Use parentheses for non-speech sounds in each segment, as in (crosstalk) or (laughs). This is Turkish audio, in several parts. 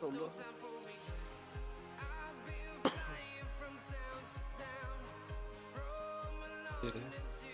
Solu. Geri.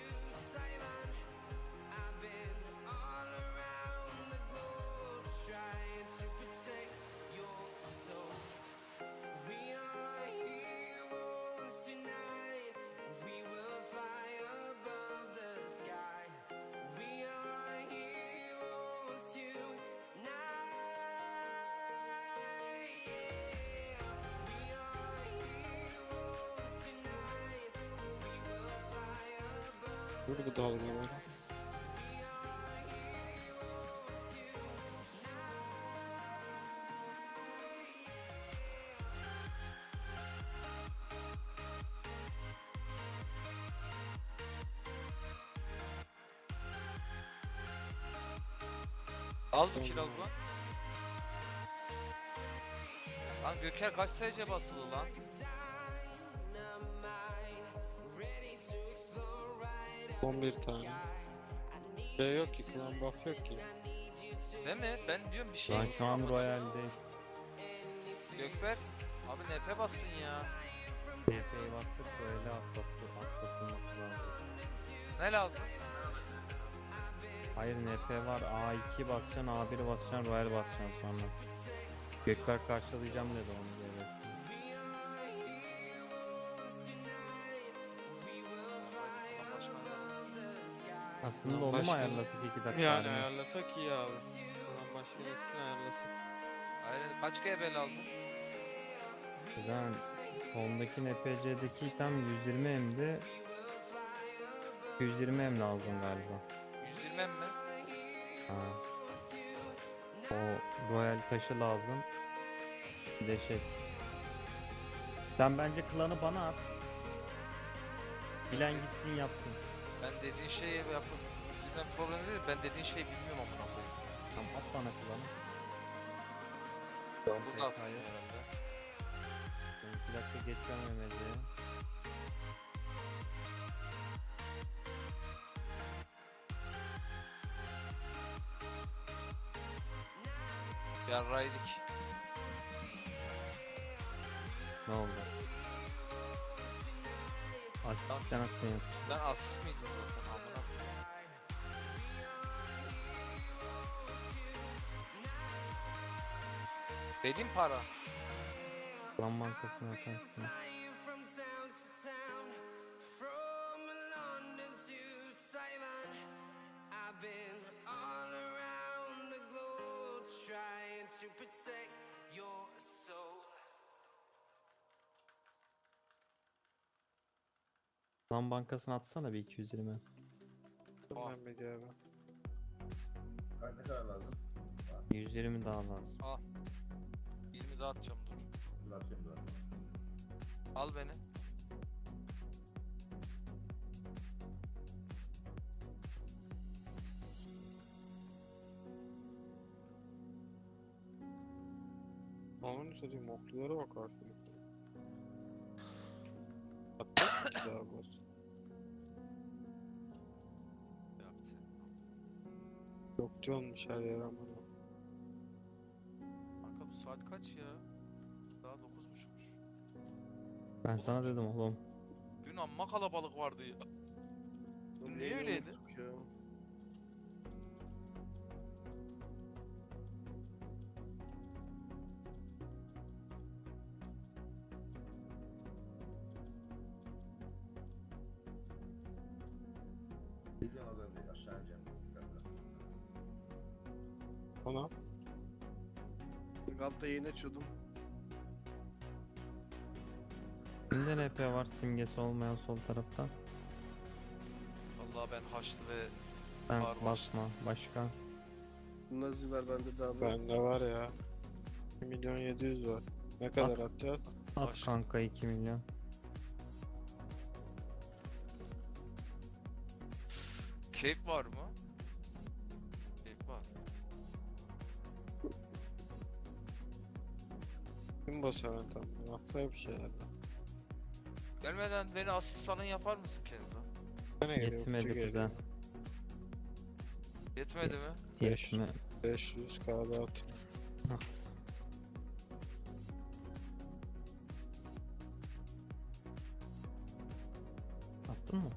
Vur bu dalgaları. Al bu kirazla. Lan Göker kaç SC basılı lan? Son bir tane. Şey yok ki, klan buff yok ki. Değil mi? Ben diyorum bir şey Ben eksik şu an ama Royal'deyim. Gökber abi NP bassın ya. TP'yi bastık böyle atlattı. Atlatılması lazım. Ne lazım? Hayır NP var. A2 basacaksın, A1 basacaksın, Royal basacaksın sonra. Gökber karşılayacağım dedi onu Aslında onu mu Başka- ayarlasak 2 dakika? Yani haline? ayarlasak iyi abi. Klan başka birisini ayarlasak. Hayır kaç GB lazım? Güzel. Sondaki NPC'deki item 120 M'di. 120 M lazım galiba. 120 mi? Ha. O royal taşı lazım. Bir de şey. Sen bence klanı bana at. Bilen gitsin yapsın. Ben dediğin şeyi yapıp yüzünden problem değil ben dediğin şeyi bilmiyorum amına koyayım. Tamam at bana klanı. Bu da aslında herhalde. Ben iki dakika geçeceğim Mehmet'e. Yarraydık. Ne oldu? Lan sen aklını yap. Ben asist miydim zaten amına. Benim para. Klan bankasına atarsın. Klan bankasına atsana bir 220. Tamam. Ben bir abi. Ne kadar lazım? 120 daha lazım. 20 daha atacağım dur. Dur atıyorum dur. Al beni. Onun satayım oklulara bak artık. Hatta daha boz. Yokçu olmuş her yer ama. Kanka bu saat kaç ya? Daha 9.30'muş. Ben sana dedim oğlum. Dün amma kalabalık vardı ya. Oğlum Niye öyleydi? Ya. Altta yayın açıyordum. Kimde NP var simgesi olmayan sol tarafta? Vallahi ben haçlı ve Ben Var, var. basma. Başka? Nazi var bende daha var. Bende var ya. 1 milyon 700 var. Ne kadar atacağız? At Başka? kanka 2 milyon. Cape var mı? Kim basar tam? Atsaya bir şeyler. Gelmeden beni asistanın yapar mısın Kenzo? Yetmedi bize. Yetmedi mi? Yetme. 500 kahve atayım. Attın mı?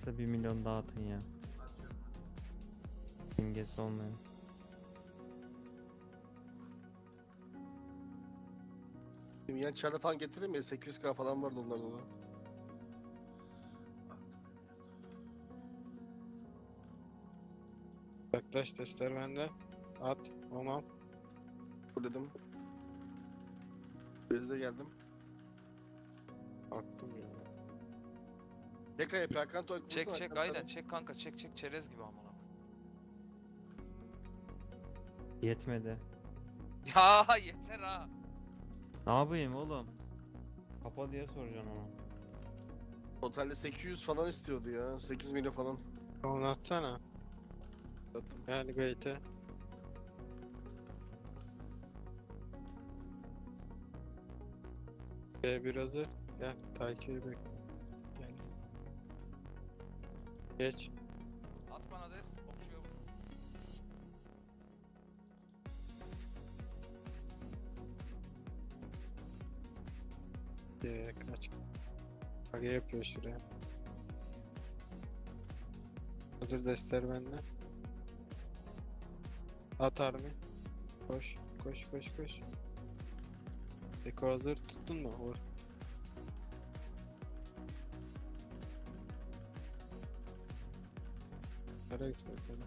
Varsa 1 milyon daha atın ya. Dengesi olmayan. Çarda falan getireyim mi? 800k falan vardı onlarda da. Yaklaş testler bende. At. Onu Fulledim. Bezde geldim. Baktım ya. Tekrar yapıyor. Hakan Toy. Çek çek aynen çek kanka çek çek çerez gibi amına. Yetmedi. (laughs) Ya yeter ha. Ne yapayım oğlum? Kapa diye soracaksın ona. Totalde 800 falan istiyordu ya. 8 milyon falan. Onu atsana. Attım. Gel gate'e. B1 hazır. Gel takibi bek. Geç. At bana des. Okçuya vur. Ee, kaç. Bak yapıyor şuraya. Hazır destler bende. At army. Koş, koş, koş, koş. Eko hazır tuttun mu? Vur. Tara tara.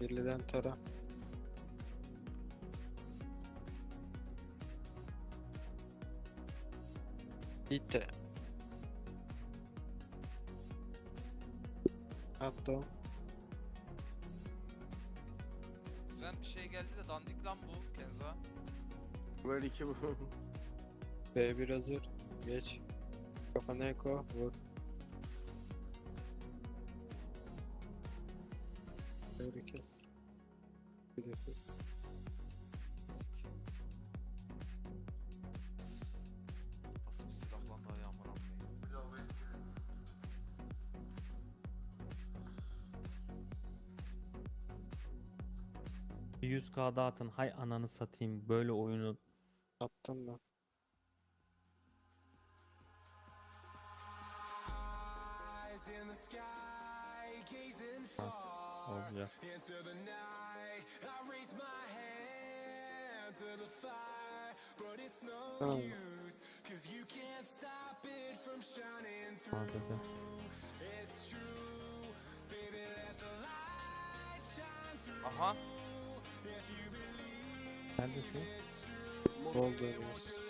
Birliden tara. Bitti. Hatta Güzel bir şey geldi de dandik lan bu Kenza. Böyle iki bu. B1 hazır. Geç. Kafana eko. Vur. Kes. Bir de kes. Nasıl bir silah lan daha ya amına koyayım. Bir 100k daha atın. Hay ananı satayım. Böyle oyunu Attım ben. Olacak. Tamam. Anladım. Aha. Neredesin? Gol dönüyoruz. Sol düşüyor mesafe açsana. Hazır destler bende. Ee, At. At Lava des vuruyorum. Da bende. Bekler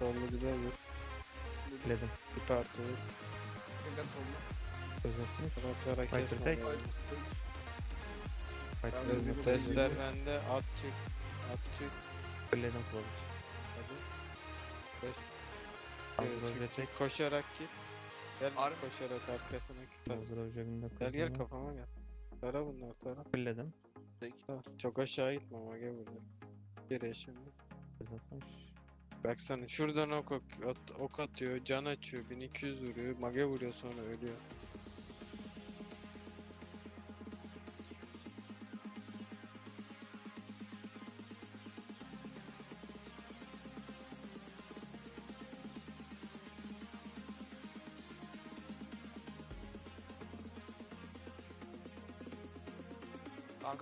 Sollu dibe vur. Biledim. Bir parti vur. Hakan Toy'la. Özetmiş. Tara Fighter kesme. tek. beni. Fight Ben bende. At çık. At çık. Biledim kılıç. Hadi. Çık, ölecek. çık. Koşarak git. Gel Harbi. koşarak arkasına ölecekinde Gel gel kafama gel. Tara bunlar tara. Biledim. Tara. Çok aşağı gitme ama gel buraya. Geriye şimdi. Baksana şuradan ok, ok, at- ok atıyor, can açıyor, 1200 vuruyor, mage vuruyor sonra ölüyor.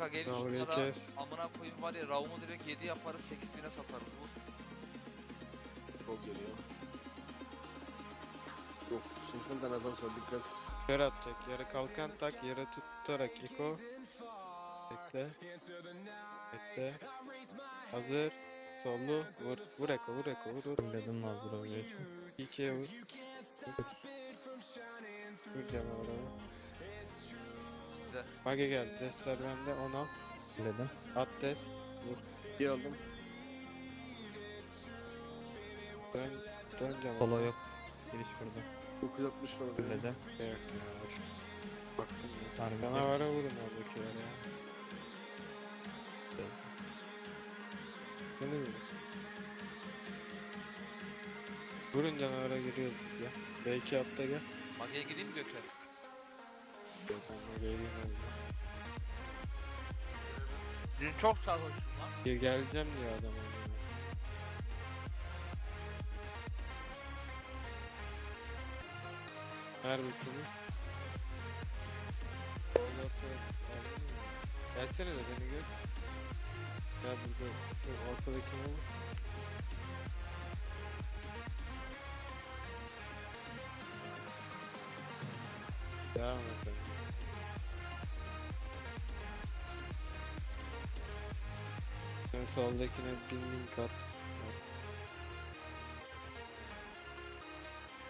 Kanka gelin orayı şunlara kes. amına koyayım var ya Raum'u direkt 7 yaparız 8000'e satarız vur. Gol geliyor. Yok. Şimdi sen de nazar sonra dikkat. Kör atacak. Yere kalkan tak. Yere tutarak Eko. Bekle. Bekle. Hazır. Sollu. Vur. Vur Eko. Vur Eko. Vur. Vur. Hazır oluyor için. 2'ye vur. Vur canavarı. Sizde. Mage geldi. Destler bende. 10 al. Fulledim. At des. Vur. İyi aldım. Dön. Dön canavar. Solo yok. Giriş burada. 960 var. Fulledim. Yok ya. Baktım ya. Harbi. Canavara vurun oradakilere ya. Beni vurun. Vurun canavara giriyoruz biz ya. B2 atta gel. Mage'ye gireyim mi Gökhan? Ya de gelin oldu. Dün çok sarhoştum lan. Ya geleceğim diyor adam orada. Neredesiniz? Orada ortada. Aldın? Gelsene de beni gör. Gel burada şu ortadaki ne olur? Devam et soldakine bin link at.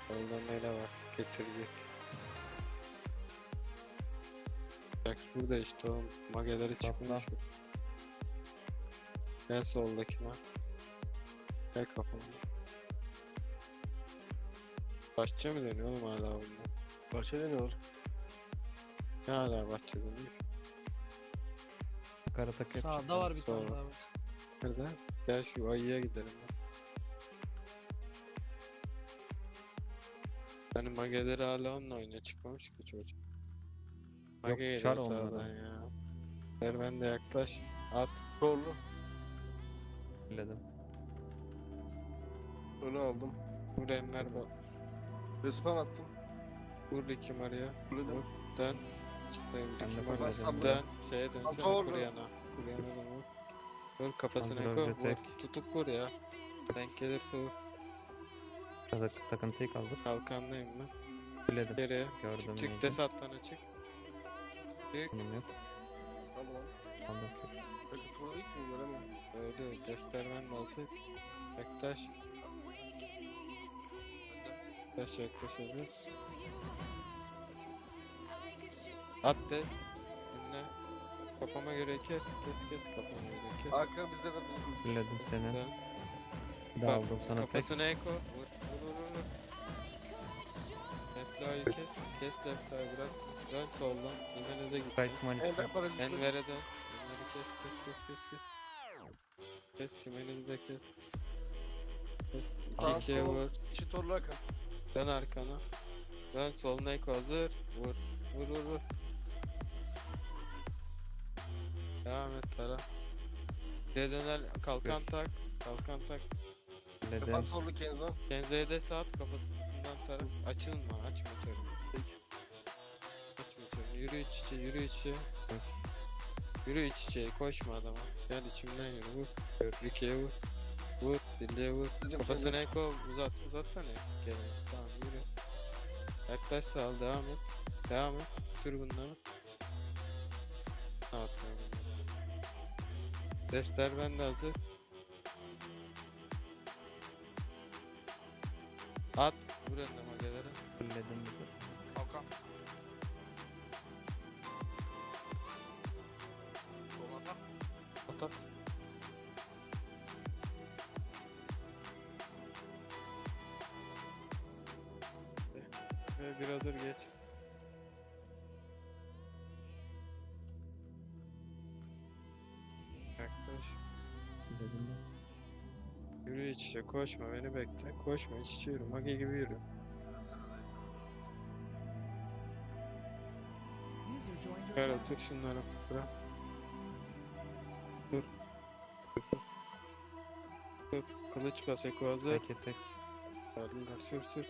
Solda mele var. Getirecek. Jax burada işte o mageleri çıkmış. Gel soldakine. Gel kafama. Başça mı dönüyor oğlum hala bunda? Bahçede ne var? Ne hala bahçe dönüyor? Sağda var bir tane daha. Nerede? Gel şu ayıya gidelim. lan. Yani mageleri hala onunla oynuyor. Çıkmamış ki çocuk. Mage çar geliyor olmadı. sağdan ya. Ver ben de yaklaş. At. Zorlu. Fulledim. Önü aldım. Vur Enver bak. Respawn attım. Vur Ricky Maria. Vur. Dön. Çıkmayayım Ben Ricky de Maria. fulledim. Dön. Şeye dönsene Doğru. Kuryana. Kuryana da vur. Vur kafasına ve Vur. tek. Tutup vur ya. Denk gelirse vur. Kazak takıntıyı kaldır. Kalkandayım ben. Fulledim. Geriye. Gördüm Çık çık des bana çık. Çık. Bunun yok. Turda ilk mi göremiyorum. Öyle göstermen lazım. Yaklaş. Yaklaş yaklaş hazır. At des. Kafama göre kes. Kes kes kafama göre kes. Arka bizde de bizim. Fulledim seni. Dön. Bir daha aldım sana tek. Kafasına eko. Vur. Vur vur vur. Lefla'yı kes. Kes Lefla'yı bırak. Dön soldan. Jimenez'e git. Ender parazitli. Enver'e dön. Enver'i kes kes kes kes kes. Kes Jimenez'i de kes. Kes. Sağ 2-2'ye sol. vur. İşi torlu arka. Dön arkana. Dön soluna eko hazır. Vur. Vur vur vur. Tara. De döner kalkan tak. Kalkan tak. Respawn Fulledim. torlu Kenzo. Kenze'ye de saat kafasından tara. Açılma açma törünü. Açma törünü. Yürü iç içe yürü iç içe. Yürü iç içe koşma adama. Gel içimden yürü vur. Rike'ye vur. Vur. Birliğe vur. Kafasına eko uzat uzatsana. Gel. Tamam yürü. Yaklaş sağ ol devam et. Devam et. Sür bunları. Destler bende hazır. At. Vur önüne magelere. Fulledim. Kalkan. Olmazsa At at. Ve bir hazır geç. Koşma beni bekle. Koşma iç içe yürü. Mage gibi yürü. Gel otur şunlara bırak. Dur. Dur. Kılıç bas Eko hazır. Tek tek. Sür sür.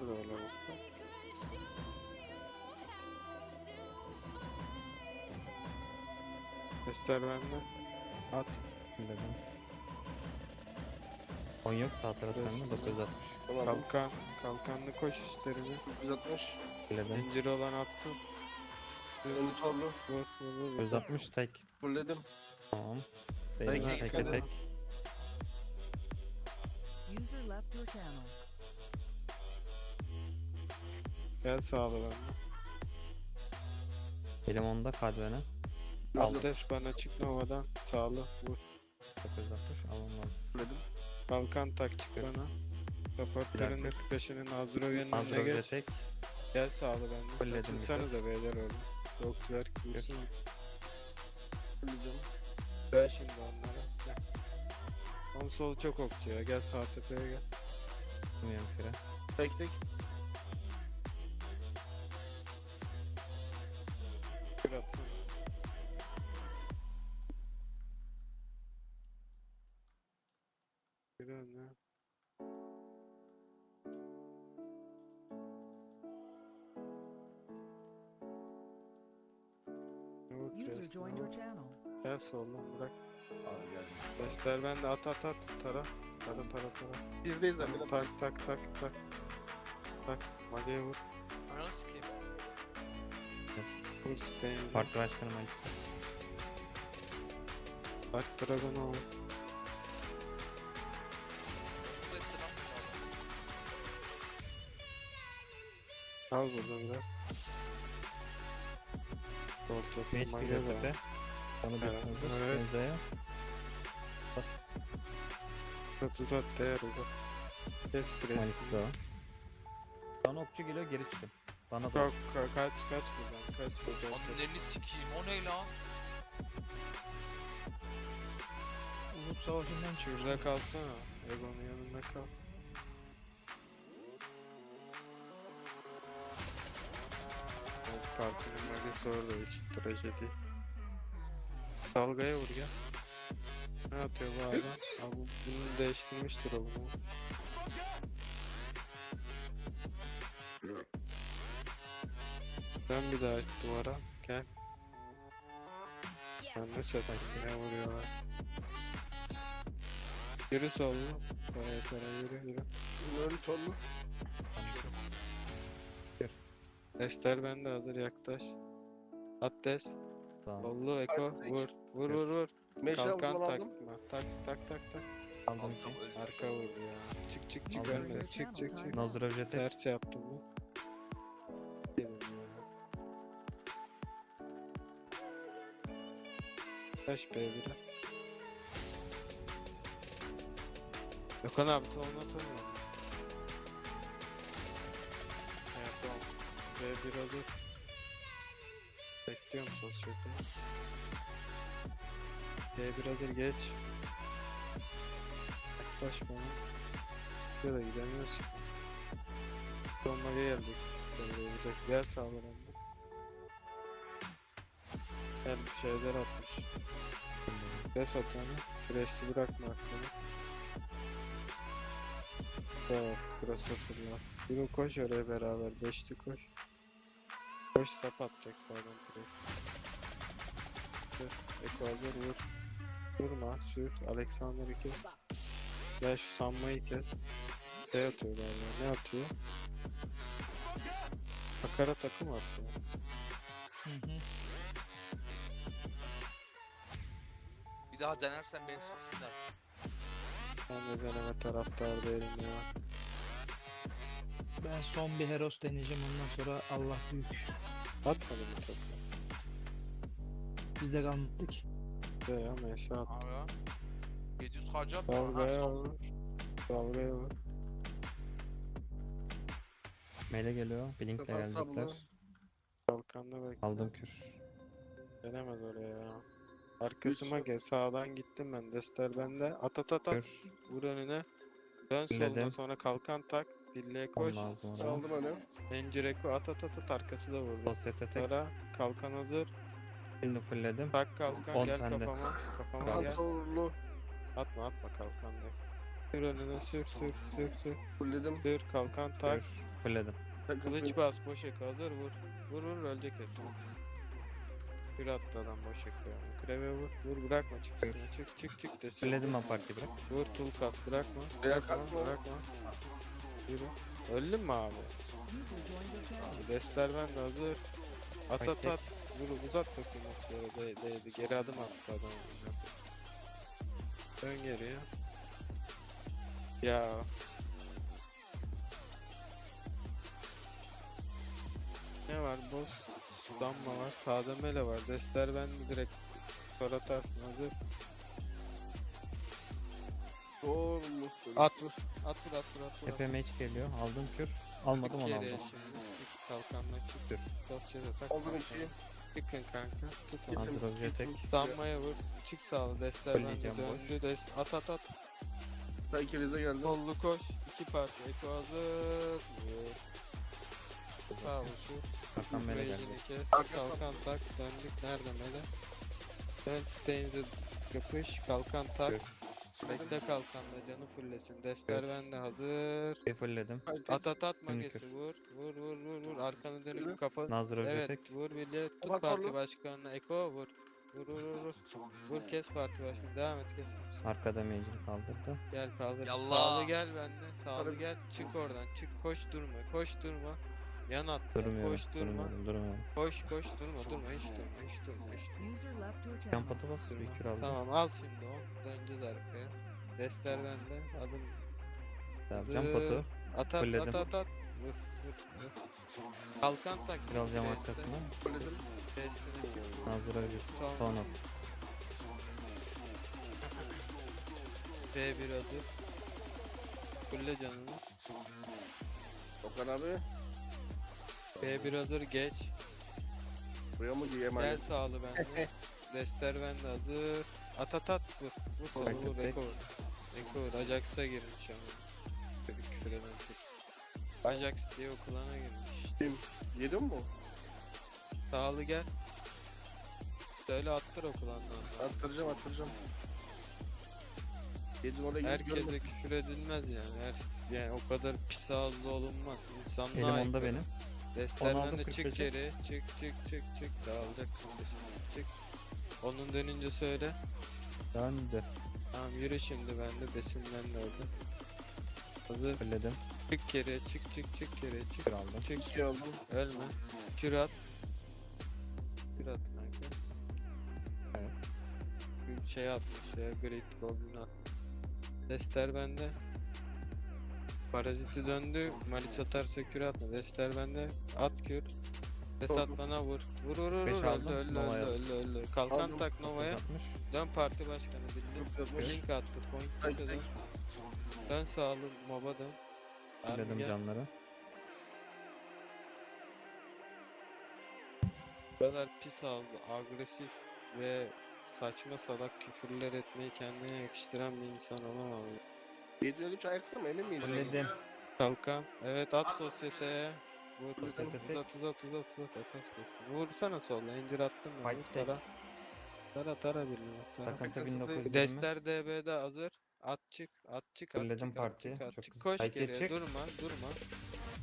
Böyle bu. Sesler bende. At. Fulledim. 10 yok sağ taraftan mı? Burası. 960. Tamam. Kalkan. Kalkanlı koş üstlerine. 960. Fulledim. İncir olan atsın. Önü torlu. Vur vur vur. vur. 960 tek. Fulledim. Tamam. Benim tek tek. User left your channel. Gel sağlı bende. Elim onda kadvene. Aldes bana çık Nova'dan. Sağlı. Vur. 960 almam lazım. Fulledim. Kalkan tak çık bana. Supporter'ın dakika. peşinin Azdrogen'in önüne geç. tek. Gel sağlı bende. Açılsanıza beyler orada. Yoklar kursun. Fulledim. Ben şimdi onlara. Gel. Konsol çok okçu ya. Gel sağ tepeye gel. Bilmiyorum fire. Tek tek. Destler bende at at at. Tara. Tara tara tara. Birdeyiz. Tak bir tak tak tak tak. Tak. Mage'ye vur. Ananı sikeyim. Vur Stains'e. Parti başkanım etti lan bu adam. Al burada biraz. Sol çok Mage geliyor de. tepe. Bana Evet, diyorsunuz. evet. Uzat uzat değer uzat. Kes Manisi presti. de o. Bana okçu geliyor geri çıkın. Bana da Ka ka kaç kaç buradan kaç uzat. Anneni sikeyim o ne lan? Uhud Savaşı'ndan çıktı. Şurada kalsana. Egon'un yanında kal. O partinin magisi orada hiç trajedi. Dalgaya vur ya. Ne yapıyor bu adam? Abi bunu değiştirmiştir o bunu. Ben bir daha duvara gel. Ben ne satayım ne vuruyorlar. Yürü sollu. Paraya para yürü yürü. Önü torlu. Ester bende hazır yaklaş. Atlas. Tamam. Sollu Eko Hadi, vur. Vur vur vur. Meşe Kalkan aldım. takma. Tak tak tak tak. Aldım ki. Arka vurdu ya. Çık çık çık Aldım. Çık çık çık. Nazır Öce tek. Ters yaptım mı? Dedim ya. Taş B1'e. Gökhan abi ton atamıyor. Evet tamam. B1 hazır. Bekliyorum sos. B1 hazır geç. Yaklaş bana. Da gidemiyoruz ki. Sonuna geldik. Tabii olacak. Gel sağlarında. Gel bir şeyler atmış. Des atanı. Fresh'i bırakma aklını. Tamam. Crossover'la. Yürü koş oraya beraber. Beşli koş. Koş sap atacak sağdan Fresh'i. Eko hazır vur. Vurma sür. Alexander'ı kes. Gel şu sanmayı kes. Şey atıyor galiba. Ne atıyor? Akara takım atıyor. Hı hı. Bir daha denersen beni siksinler. Ben de deneme taraftar değilim ya. Ben son bir Heros deneyeceğim ondan sonra Allah büyük. Atmadı mı topu? Bizde kalmadık. De ya Messi attı. Abi ya. 700 harcat Al mı? be Ha, ya. sağ- Dalgaya vur. Mele geliyor. Blink'le Kapan sablı. gelecekler. Kalkanda bekle. Aldım kür. Gelemez oraya ya. Arkasıma gel. Sağdan gittim ben. Dester bende. At at at at. Kür. Vur önüne. Dön Dinledim. soluna sonra kalkan tak. Birliğe koş. lazım ona. Aldım önü. Encireko at at at at. Arkası da vurdu. Sosyete tek. Kalkan hazır. Şimdi fullledim. Tak kalkan On gel sende. kafama. Kafama gel. Torlu. Atma atma kalkan neyse. Sür önüne sür sür sür sür. Fulledim. Sür kalkan tak. Takım Kılıç bas boş eko hazır vur. Vur vur ölecek herif. Bir attı adam boş yani. Kreve vur. Vur bırakma çık üstüne. Çık çık çık desin. Fulledim ben partiyi bırak. Vur tul kas bırakma. Bırakma kalkma. bırakma. Yürü. Öldün mü abi? Abi Destler ben de hazır. At at at. Vur uzat bakayım okları. De, değdi. Geri adım attı adam. Dön geriye. Ya. Ne var? Boş. Damma var. Sağda mele var. Destler ben direkt kör atarsın hazır. Doğru musun? At vur. At vur at vur at vur. mage geliyor. Aldım kür. Almadım onu aldım. kalkanla çık. Sosyete tak. Aldım kalkanı. Çıkın kanka. Tut onu. Gittim, Android gittim. tek. Damlaya vur. Çık sağlı. Destler bende döndü. Des at at at. Ben ikinize geldim. Kollu koş. İki parti. Eko hazır. Sağ ol şu. Hakan Mele geldi. Kes. Kalkan tak. Döndük. Nerede mele? Dön Stains'e yapış. Kalkan tak. Bekle kalkanla canı fullesin. Destler bende hazır. Bir fulledim. At at at magesi vur. Vur vur vur vur. Arkanı dönüp kafa. Nazır Evet tek. vur birliğe tut parti başkanına Eko vur. Vur vur vur vur. Vur kes parti başkanı devam et kes. Arkada mage'ini kaldırdı. Gel kaldır. Yallah. Sağlı gel benimle. Sağlı gel. Çık oradan. Çık koş durma. Koş durma. Yan at. Durmuyorum. Koş durma. Durmuyorum. Durmuyorum. Koş koş durma. Durma hiç durma. Hiç durma. Hiç durma. Yan pata bas. durma. Bir kür aldım. Tamam al şimdi o. Döneceğiz arkaya. Destler bende. Adım. Tamam, Yan potu. At at Fulledim. at at at. Vur vur vur. Kalkan tak. Alacağım Deste. arkasına. Fulledim. Destine çık. Nazır Hoca. Tamam. Son at. B1 hazır. Fulle canını. Okan abi. B1 hazır geç. Buraya mı Gel giyemem? sağlı bende. (laughs) Destler bende hazır. At at at vur. Vur solu Bakın vur. tek. Eko vur. Eko vur. Ajax'a girmiş ama. Tabii küfür eden tek. Ajax diye okulana girmiş. Kim? Yedin mi? Sağlı gel. Söyle attır okulandan. Attıracağım attıracağım. Yedin oraya Herkese görme. küfür edilmez yani. Her, yani o kadar pis ağızlı olunmaz. İnsanlığa Elim onda aykırı. benim. Aldım, bende çık 45'e. geri. Çık çık çık çık. Dağılacaksın dışarı. Çık. Onun dönünce söyle. Döndü. Tamam yürü şimdi ben de hazır. Hazır. Fulledim. Çık geri. Çık çık çık geri. Çık. Kür aldım. Çık İki aldım. Ölme. Kür at. Kür at kanka. Evet. Bir şey atmış ya. Great Goblin at. Dester bende. Paraziti döndü. Malis atarsa kür atma. Dester bende. At kür. Des at Oldu. bana vur. Vur vur vur. Beş vur. aldım, Öldü öldü Nova'ya öldü öldü öldü. Kalkan Aldım. tak Nova'ya. Atmış. Dön parti başkanı bildim. Yok. Link attı. Point Tek dön. Dön sağlı moba dön. Gel. canları. Bu kadar pis ağızlı, agresif ve saçma salak küfürler etmeyi kendine yakıştıran bir insan olamam. Ya. Yedin öyle bir şey ayaksana mı? Emin miyiz? Fulledim. Kalkan. Evet at sosyeteye. Vur. Sosyete. Uzat uzat uzat uzat esas kesin. Vursana solla. incir attım ben. Vur tara. Tara tara birini. Tara. Takıntı Takıntı 1920. Dester DB'de hazır. At çık. At çık. At Fulledim çık. At partiyi. çık. At Çok çık. güzel. Koş Haydi geriye. çık. Durma. Durma.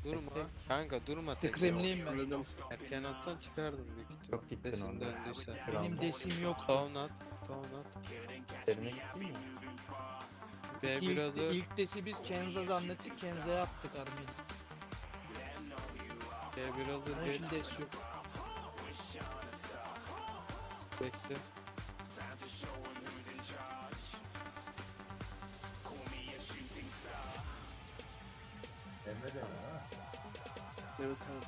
Durma. tek. Kanka durma tek. Scream'liyim ben. Erken atsan çıkardım büyük ihtimal. Çok gittin Desin orada. döndüyse. Kür Benim desim yoktu. Town at. Town at. Derine gittin mi? B1 İlk, ilk desi biz Kenzo zannettik. Kenzo'ya attık. B1 hazır. Onun Geç. için des yok. Bekle. Emre de ha? Evet evet.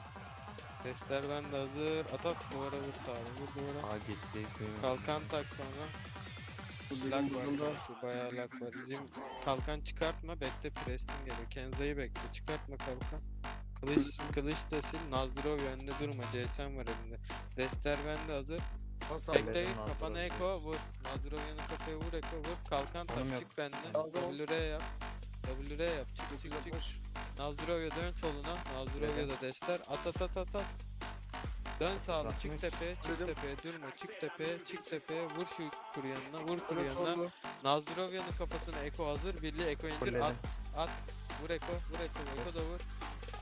Testler bende hazır. At at duvara vur sağına. Vur duvara. Aa gitti. Kalkan tak sonra. Fulledim Lag var bunda. belki. Bayağı lag var. Bizim kalkan çıkartma. Bekle prestin geliyor. Kenza'yı bekle. Çıkartma kalkan. Kılıç, kılıç da sil. Nazdrov önünde durma. CSM var elinde. Dester bende hazır. Nasıl Bekle Bekledim kafana Nazdrov'u. eko vur. Nazdrov yanı kafaya vur eko vur. Kalkan Onun tak yok. çık benden. Aldım. WR yap. WR yap. Çık çık çık. Nazdrovya dön soluna. Nazdrovya da dester. At at at at at. Dön sağlı çık tepeye çık Dedim. tepeye durma. Çık tepeye çık tepeye vur şu kuru yanına vur kuru Evet yanına. oldu. Nazdırovya'nın kafasına Eko hazır. Birliği Eko indir Fulledim. at at. Vur Eko vur Eko. Eko da vur.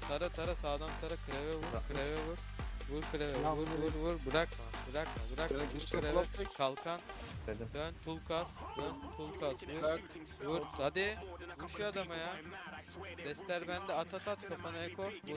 Tara tara sağdan tara. Kreve vur kreve vur. Vur kreve vur vur vur. Bırakma bırakma bırakma Kreve vur güçlü kreve. kulaklık. kalkan. Dedim. dön tulkas dön tulkas vur. Vur. Hadi. Vur şu adama ya. Destler bende. At at at kafana eko. Vur